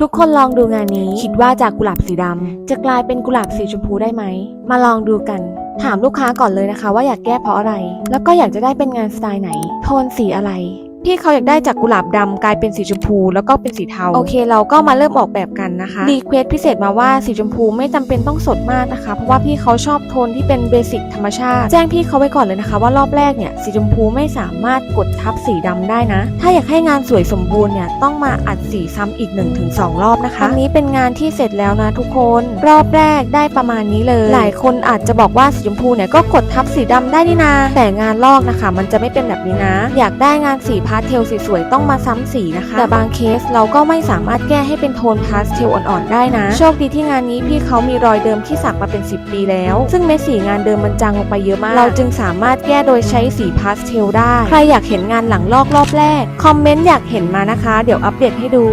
ทุกคนลองดูงานนี้ คิดว่าจากกุหลาบสีดำจะกลายเป็นกุหลาบสีชมพูได้ไหม มาลองดูกัน ถามลูกค้าก่อนเลยนะคะ ว่าอยากแก้เพราะอะไร แล้วก็อยากจะได้เป็นงานสไตล์ไหน โทนสีอะไร พี่เขาอยากได้จากกุหลาบดำกลายเป็นสีชมพู แล้วก็เป็นสีเทาโอเค เราก็มาเริ่มออกแบบกันนะคะรีเควสพิเศษมาว่าสีชมพูไม่จำเป็นต้องสดมากนะคะ เพราะว่าพี่เขาชอบโทนที่เป็นเบสิกธรรมชาติ แจ้งพี่เขาไว้ก่อนเลยนะคะ ว่ารอบแรกเนี่ยสีชมพูไม่สามารถกดทับสีดำได้นะ ถ้าอยากให้งานสวยสมบูรณ์เนี่ยต้องมาอัดสีซ้ำอีก 1-2 รอบนะคะอันนี้เป็นงานที่เสร็จแล้วนะทุกคนรอบแรกได้ประมาณนี้เลย หลายคนอาจจะบอกว่าสีชมพูเนี่ยก็กดทับสีดำได้นี่นาแต่งานลอกนะคะ มันจะไม่เป็นแบบนี้นะ อยากได้งานสีพาสเทลสีสวยๆต้องมาซ้ำสีนะคะ แต่บางเคสเราก็ไม่สามารถแก้ให้เป็นโทนพาสเทลอ่อนๆได้นะ โชคดีที่งานนี้พี่เขามีรอยเดิมที่สักมาเป็น 10 ปีแล้ว ซึ่งเม็ดสีงานเดิมมันจางลงไปเยอะมาก เราจึงสามารถแก้โดยใช้สีพาสเทลได้ ใครอยากเห็นงานหลังลอกรอบแรก คอมเมนต์อยากเห็นมานะคะ เดี๋ยวอัปเดตให้ดู